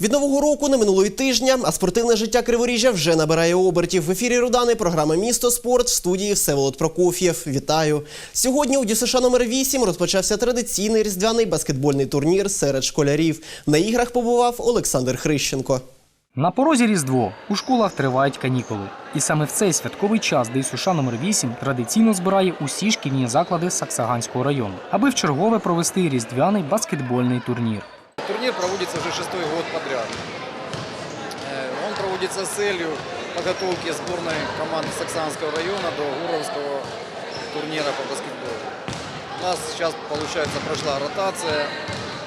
Від нового року не минуло й тижня, а спортивне життя Криворіжжя вже набирає обертів. В ефірі Рудани програма Місто спорт в студії Всеволод Прокоф'єв. Вітаю. Сьогодні у ДЮСШ номер 8 розпочався традиційний різдвяний баскетбольний турнір серед школярів. На іграх побував Олександр Хрищенко. На порозі Різдво у школах тривають канікули. І саме в цей святковий час ДЮСШ номер 8 традиційно збирає усі шкільні заклади Саксаганського району, аби вчергове провести різдвяний баскетбольний турнір Турнир проводится уже шестой год подряд. Э, Он проводится с целью подготовки сборной команды Саксанского района до Уровского турнира по баскетболу. У нас сейчас, получается, прошла ротация.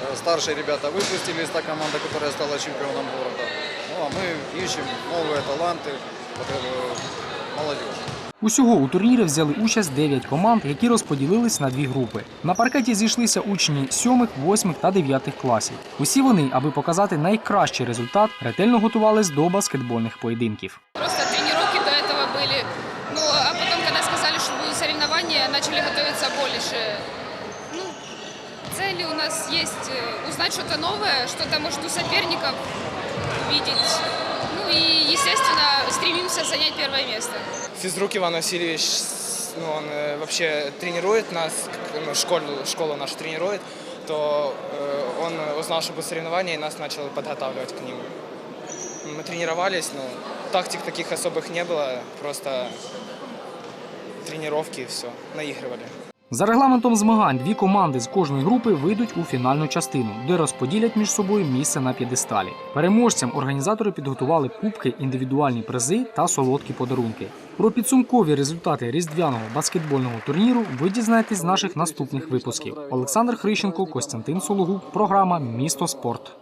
Э, Старшие ребята выпустились, та команда, которая стала чемпионом города. Ну а мы ищем новые таланты, которые- молодежь. Усього у турнірі взяли участь 9 команд, які розподілились на дві групи. На паркеті зійшлися учні 7, 8 та 9 класів. Усі вони, аби показати найкращий результат, ретельно готувались до баскетбольних поєдинків. Просто тренировки до этого были. Ну, а потом, когда сказали, что будут соревнования, начали готовиться больше. Ну, цели у нас есть э, узнать что-то новое, что-то, может, у соперников увидеть. Ну и, естественно, стремимся занять первое место. Физрук Иван Васильевич, ну, он э, вообще тренирует нас, как, ну, школу, школу нашу тренирует, то э, он узнал, что будет соревнования, и нас начал подготавливать к ним. Мы тренировались, но тактик таких особых не было, просто тренировки и все, наигрывали. За регламентом змагань дві команди з кожної групи вийдуть у фінальну частину, де розподілять між собою місце на п'єдесталі. Переможцям організатори підготували кубки, індивідуальні призи та солодкі подарунки. Про підсумкові результати різдвяного баскетбольного турніру ви дізнаєтесь з наших наступних випусків. Олександр Хрищенко, Костянтин Сологуб, програма Місто спорт.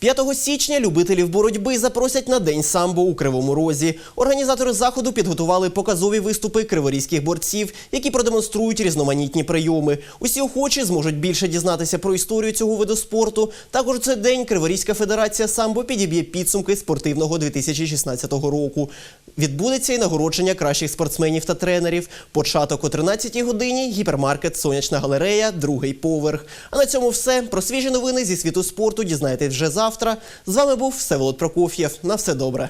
5 січня любителів боротьби запросять на день самбо у Кривому Розі. Організатори заходу підготували показові виступи криворізьких борців, які продемонструють різноманітні прийоми. Усі охочі зможуть більше дізнатися про історію цього виду спорту. Також у цей день Криворізька федерація самбо підіб'є підсумки спортивного 2016 року. Відбудеться і нагородження кращих спортсменів та тренерів. Початок о 13 годині. Гіпермаркет Сонячна галерея, другий поверх. А на цьому все. Про свіжі новини зі світу спорту дізнаєтесь вже завтра. З вами був Всеволод Прокоф'єв. На все добре.